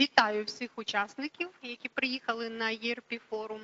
Вітаю всіх учасників, які приїхали на ERP форум.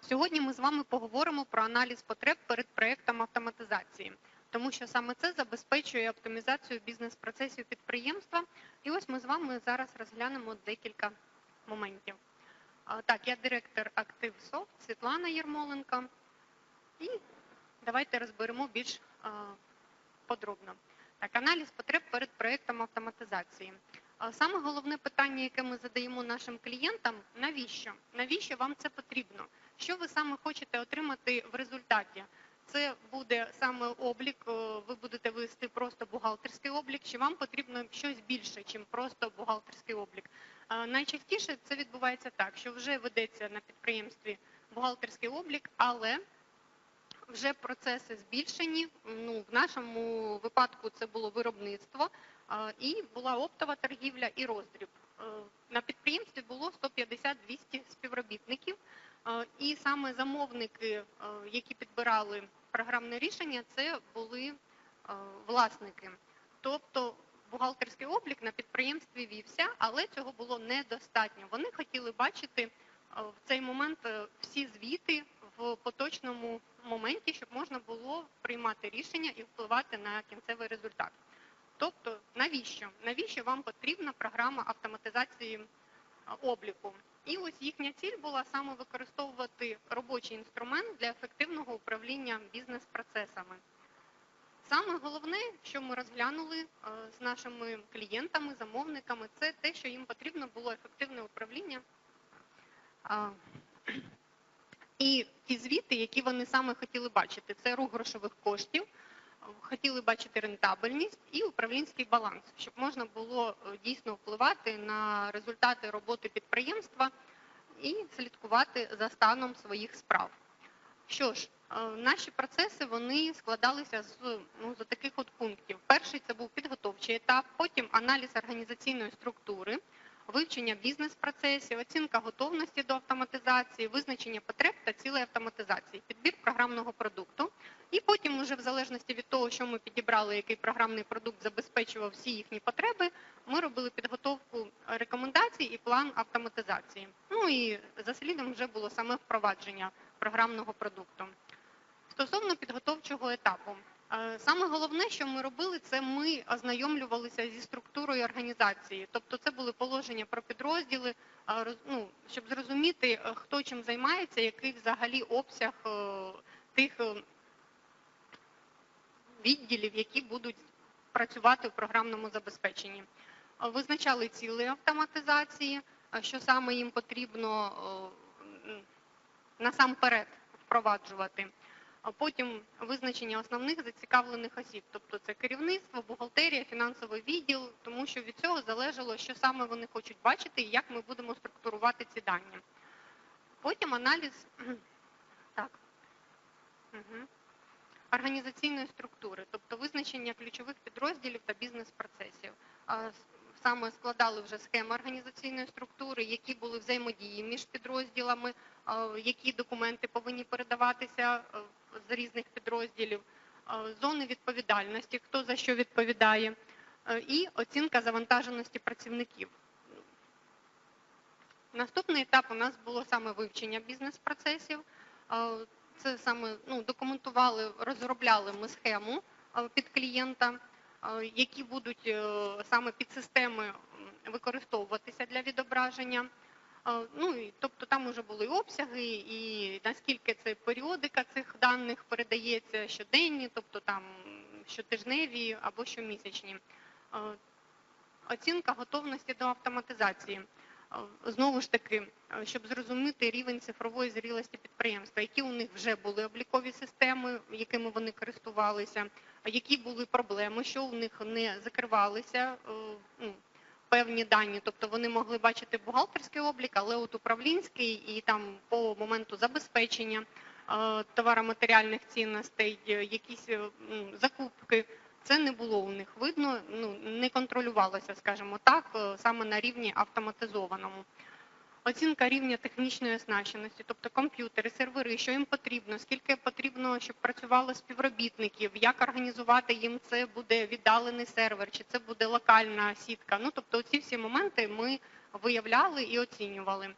Сьогодні ми з вами поговоримо про аналіз потреб перед проєктом автоматизації, тому що саме це забезпечує оптимізацію бізнес-процесів підприємства. І ось ми з вами зараз розглянемо декілька моментів. Так, я директор ActiveSoft Світлана Єрмоленко. І давайте розберемо більш подробно. Так, аналіз потреб перед проєктом автоматизації. Саме головне питання, яке ми задаємо нашим клієнтам, навіщо? Навіщо вам це потрібно? Що ви саме хочете отримати в результаті? Це буде саме облік, е, ви будете вести просто бухгалтерський облік, чи вам потрібно щось більше, ніж просто бухгалтерський облік. Е, Найчастіше це відбувається так, що вже ведеться на підприємстві бухгалтерський облік, але вже процеси збільшені. Ну, в нашому випадку це було виробництво і була оптова торгівля і роздріб. Е, На підприємстві було 150-200 співробітників, е, і саме замовники, е, які підбирали програмне рішення, це були власники. Тобто бухгалтерський облік на підприємстві вівся, але цього було недостатньо. Вони хотіли бачити в цей момент всі звіти в поточному моменті, щоб можна було приймати рішення і впливати на кінцевий результат. Тобто, навіщо? Навіщо вам потрібна програма автоматизації обліку? І ось їхня ціль була саме використовувати робочий інструмент для ефективного управління бізнес-процесами. Саме головне, що ми розглянули е, з нашими клієнтами, замовниками, це те, що їм потрібно було ефективне управління. І ті звіти, які вони саме хотіли бачити, це рух грошових коштів, хотіли бачити рентабельність і управлінський баланс, щоб можна було е, дійсно впливати на результати роботи підприємства і слідкувати за станом своїх справ. Що ж, е, наші процеси вони складалися з ну, з таких от пунктів. Перший це був підготовчий етап, потім аналіз організаційної структури, вивчення бізнес-процесів, оцінка готовності до автоматизації, визначення потреб та цілей автоматизації, підбір програмного продукту. І потім, уже в залежності від того, що ми підібрали, який програмний продукт забезпечував всі їхні потреби, ми робили підготовку рекомендацій і план автоматизації. Ну і за слідом вже було саме впровадження програмного продукту. Стосовно підготовчого етапу, саме головне, що ми робили, це ми ознайомлювалися зі структурою організації. Тобто, це були положення про підрозділи, е, ну, щоб зрозуміти, е, хто чим займається, який взагалі обсяг е, тих е, відділів, які будуть працювати в програмному забезпеченні. Е, Визначали цілі автоматизації, е, що саме їм потрібно е, насамперед впроваджувати. А потім визначення основних зацікавлених осіб, тобто це керівництво, бухгалтерія, фінансовий відділ, тому що від цього залежало, що саме вони хочуть бачити і як ми будемо структурувати ці дані. Потім аналіз так. Угу. організаційної структури, тобто визначення ключових підрозділів та бізнес-процесів. Саме складали вже схеми організаційної структури, які були взаємодії між підрозділами, які документи повинні передаватися з різних підрозділів, зони відповідальності, хто за що відповідає, е, і оцінка завантаженості працівників. Наступний етап у нас було саме вивчення бізнес-процесів. Е, Це саме ну, документували, розробляли ми схему е, під клієнта, е, які будуть е, саме підсистеми використовуватися для відображення. Ну і тобто там вже були обсяги, і наскільки це періодика цих даних передається щоденні, тобто там щотижневі або щомісячні. Оцінка готовності до автоматизації. Знову ж таки, щоб зрозуміти рівень цифрової зрілості підприємства, які у них вже були облікові системи, якими вони користувалися, які були проблеми, що у них не закривалися е, ну, певні дані. Тобто вони могли бачити бухгалтерський облік, але от управлінський і там по моменту забезпечення е, товароматеріальних цінностей, е, якісь е, закупки. Це не було у них видно, ну не контролювалося, скажімо так, саме на рівні автоматизованому. Оцінка рівня технічної оснащеності, тобто комп'ютери, сервери, що їм потрібно, скільки потрібно, щоб працювало співробітників, як організувати їм це буде віддалений сервер, чи це буде локальна сітка. Ну тобто, ці всі моменти ми виявляли і оцінювали.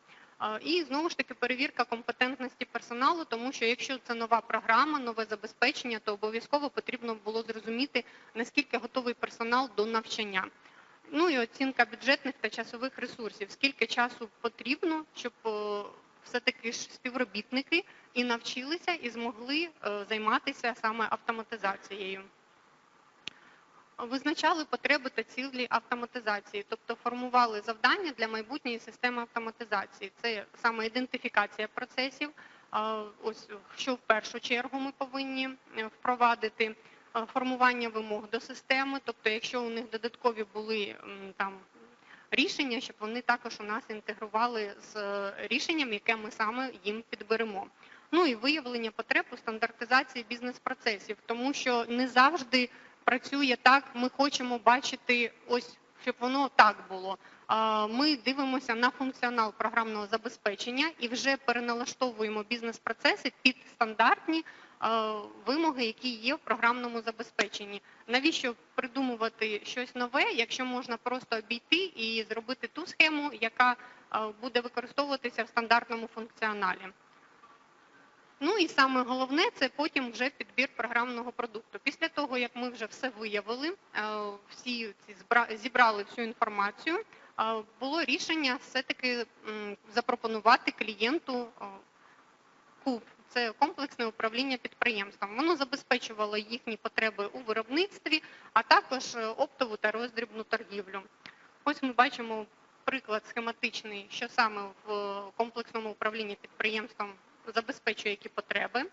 І знову ж таки перевірка компетентності персоналу, тому що якщо це нова програма, нове забезпечення, то обов'язково потрібно було зрозуміти, наскільки готовий персонал до навчання. Ну і оцінка бюджетних та часових ресурсів. Скільки часу потрібно, щоб е, все-таки ж співробітники і навчилися, і змогли е, займатися саме автоматизацією. Визначали потреби та цілі автоматизації, тобто формували завдання для майбутньої системи автоматизації. Це саме ідентифікація процесів, ось що в першу чергу ми повинні е, впровадити, формування вимог до системи, тобто, якщо у них додаткові були там рішення, щоб вони також у нас інтегрували з е, рішенням, яке ми саме їм підберемо. Ну і виявлення потреб у стандартизації бізнес-процесів, тому що не завжди працює так. Ми хочемо бачити, ось щоб воно так було. Ми дивимося на функціонал програмного забезпечення і вже переналаштовуємо бізнес-процеси під стандартні вимоги, які є в програмному забезпеченні. Навіщо придумувати щось нове, якщо можна просто обійти і зробити ту схему, яка буде використовуватися в стандартному функціоналі? Ну і саме головне це потім вже підбір програмного продукту. Після того, як ми вже все виявили, е, всі ці зібрали всю інформацію, е, було рішення все-таки запропонувати клієнту е, КУП. Це комплексне управління підприємством. Воно забезпечувало їхні потреби у виробництві, а також е, оптову та роздрібну торгівлю. Ось ми бачимо приклад схематичний, що саме в е, комплексному управлінні підприємством забезпечує які потреби.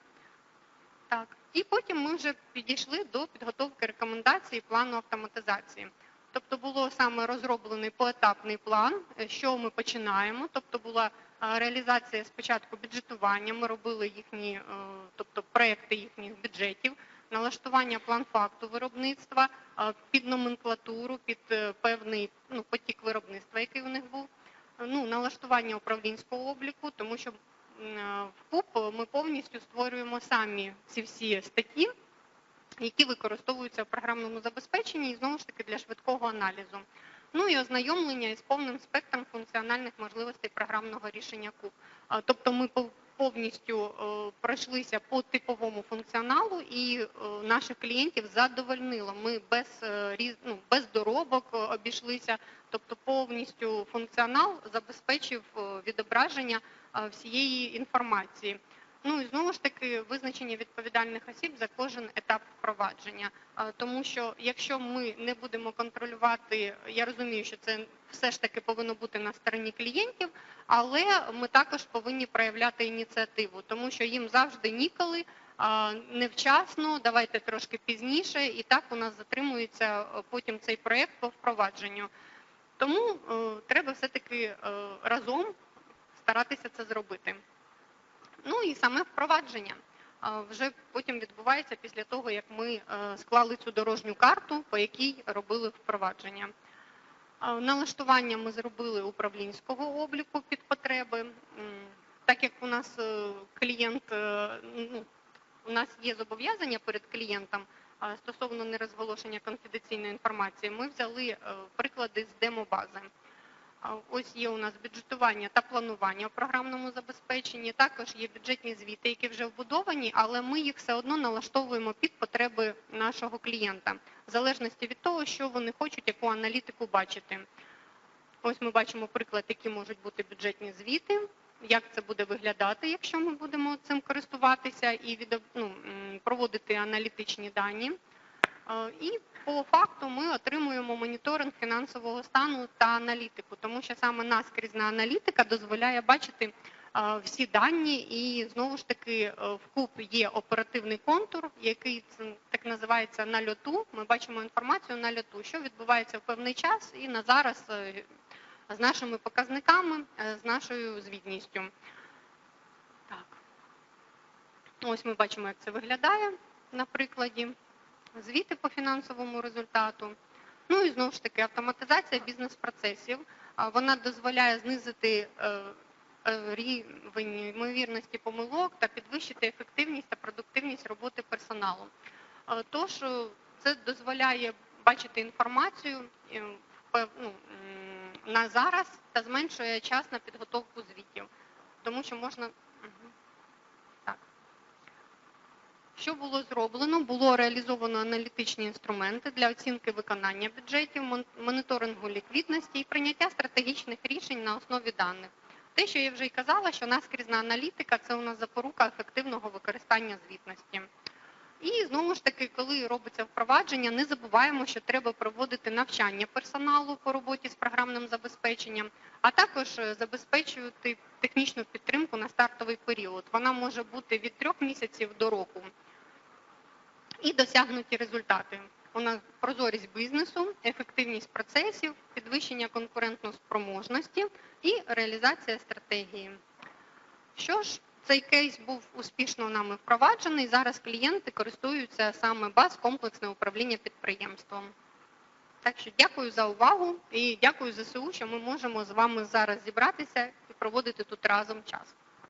Так. І потім ми вже підійшли до підготовки рекомендацій плану автоматизації. Тобто було саме розроблений поетапний план, е, що ми починаємо. Тобто була реалізація спочатку бюджетування, ми робили їхні, е, тобто проекти їхніх бюджетів, налаштування план факту виробництва е, під номенклатуру, під е, певний ну, потік виробництва, який у них був. Ну, налаштування управлінського обліку, тому що в КУП ми повністю створюємо самі ці всі статті, які використовуються в програмному забезпеченні і знову ж таки для швидкого аналізу. Ну і ознайомлення із повним спектром функціональних можливостей програмного рішення КУП. А, Тобто ми повністю е, пройшлися по типовому функціоналу і е, наших клієнтів задовольнило. Ми без, е, ну, без доробок обійшлися, тобто повністю функціонал забезпечив відображення всієї інформації. Ну і знову ж таки визначення відповідальних осіб за кожен етап впровадження. Тому що якщо ми не будемо контролювати, я розумію, що це все ж таки повинно бути на стороні клієнтів, але ми також повинні проявляти ініціативу, тому що їм завжди ніколи. Невчасно, давайте трошки пізніше, і так у нас затримується потім цей проєкт по впровадженню. Тому е, треба все-таки е, разом старатися це зробити. Ну і саме впровадження вже потім відбувається після того, як ми е, склали цю дорожню карту, по якій робили впровадження. Налаштування ми зробили управлінського обліку під потреби. Так як у нас е, клієнт, е, ну, у нас є зобов'язання перед клієнтом стосовно нерозголошення конфіденційної інформації, ми взяли приклади з демобази. Ось є у нас бюджетування та планування в програмному забезпеченні. Також є бюджетні звіти, які вже вбудовані, але ми їх все одно налаштовуємо під потреби нашого клієнта, в залежності від того, що вони хочуть, яку аналітику бачити. Ось ми бачимо приклад, які можуть бути бюджетні звіти, як це буде виглядати, якщо ми будемо цим користуватися і ну, проводити аналітичні дані. Е, І по факту ми отримуємо моніторинг фінансового стану та аналітику, тому що саме наскрізна аналітика дозволяє бачити е, всі дані, і знову ж таки е, в КУП є оперативний контур, який так називається на льоту. Ми бачимо інформацію на льоту, що відбувається в певний час і на зараз е, з нашими показниками, е, з нашою звітністю. Так. Ось ми бачимо, як це виглядає на прикладі звіти по фінансовому результату. Ну і знову ж таки автоматизація бізнес-процесів. Вона дозволяє знизити е, е, рівень ймовірності помилок та підвищити ефективність та продуктивність роботи персоналу. Тож е, це дозволяє бачити інформацію ну, на зараз та зменшує час на підготовку звітів, тому що можна. Мгм. Так. Що було зроблено? Було реалізовано аналітичні інструменти для оцінки виконання бюджетів, моніторингу ліквідності і прийняття стратегічних рішень на основі даних. Те, що я вже й казала, що наскрізна аналітика це у нас запорука ефективного використання звітності. І знову ж таки, коли робиться впровадження, не забуваємо, що треба проводити навчання персоналу по роботі з програмним забезпеченням, а також е, забезпечувати технічну підтримку на стартовий період. Вона може бути від трьох місяців до року. І досягнуті результати. У нас прозорість бізнесу, ефективність процесів, підвищення конкурентності і реалізація стратегії. Що ж, цей кейс був успішно нами впроваджений. Зараз клієнти користуються саме баз комплексне управління підприємством. Так що дякую за увагу і дякую ЗСУ, що ми можемо з вами зараз зібратися і проводити тут разом час.